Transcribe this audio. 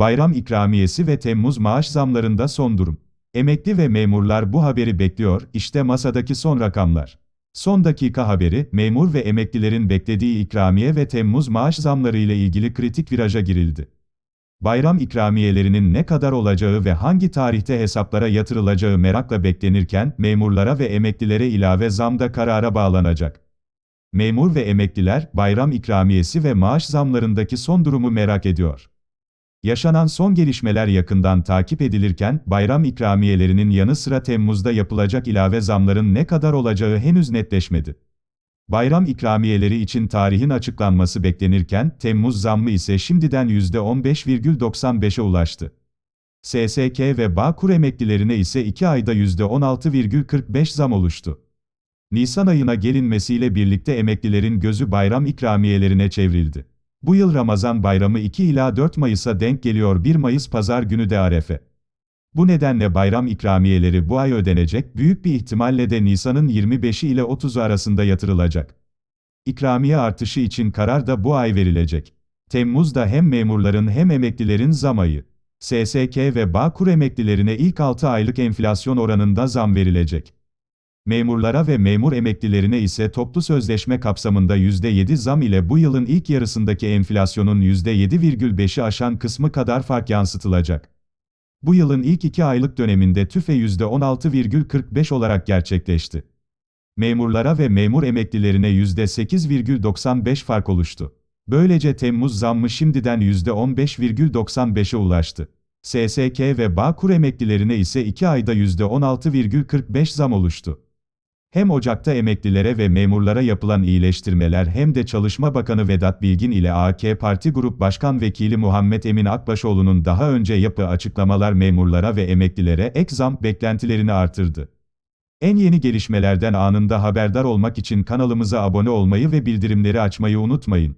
Bayram ikramiyesi ve Temmuz maaş zamlarında son durum. Emekli ve memurlar bu haberi bekliyor, işte masadaki son rakamlar. Son dakika haberi, memur ve emeklilerin beklediği ikramiye ve Temmuz maaş zamları ile ilgili kritik viraja girildi. Bayram ikramiyelerinin ne kadar olacağı ve hangi tarihte hesaplara yatırılacağı merakla beklenirken, memurlara ve emeklilere ilave zam da karara bağlanacak. Memur ve emekliler, bayram ikramiyesi ve maaş zamlarındaki son durumu merak ediyor. Yaşanan son gelişmeler yakından takip edilirken, bayram ikramiyelerinin yanı sıra Temmuz'da yapılacak ilave zamların ne kadar olacağı henüz netleşmedi. Bayram ikramiyeleri için tarihin açıklanması beklenirken, Temmuz zammı ise şimdiden %15,95'e ulaştı. SSK ve Bağkur emeklilerine ise 2 ayda %16,45 zam oluştu. Nisan ayına gelinmesiyle birlikte emeklilerin gözü bayram ikramiyelerine çevrildi. Bu yıl Ramazan bayramı 2 ila 4 Mayıs'a denk geliyor 1 Mayıs pazar günü de Arefe. Bu nedenle bayram ikramiyeleri bu ay ödenecek, büyük bir ihtimalle de Nisan'ın 25'i ile 30'u arasında yatırılacak. İkramiye artışı için karar da bu ay verilecek. Temmuz'da hem memurların hem emeklilerin zam ayı. SSK ve Bağkur emeklilerine ilk 6 aylık enflasyon oranında zam verilecek. Memurlara ve memur emeklilerine ise toplu sözleşme kapsamında %7 zam ile bu yılın ilk yarısındaki enflasyonun %7,5'i aşan kısmı kadar fark yansıtılacak. Bu yılın ilk 2 aylık döneminde TÜFE %16,45 olarak gerçekleşti. Memurlara ve memur emeklilerine %8,95 fark oluştu. Böylece Temmuz zammı şimdiden %15,95'e ulaştı. SSK ve Bağkur emeklilerine ise 2 ayda %16,45 zam oluştu. Hem Ocak'ta emeklilere ve memurlara yapılan iyileştirmeler hem de Çalışma Bakanı Vedat Bilgin ile AK Parti Grup Başkan Vekili Muhammed Emin Akbaşoğlu'nun daha önce yapı açıklamalar memurlara ve emeklilere ek zam beklentilerini artırdı. En yeni gelişmelerden anında haberdar olmak için kanalımıza abone olmayı ve bildirimleri açmayı unutmayın.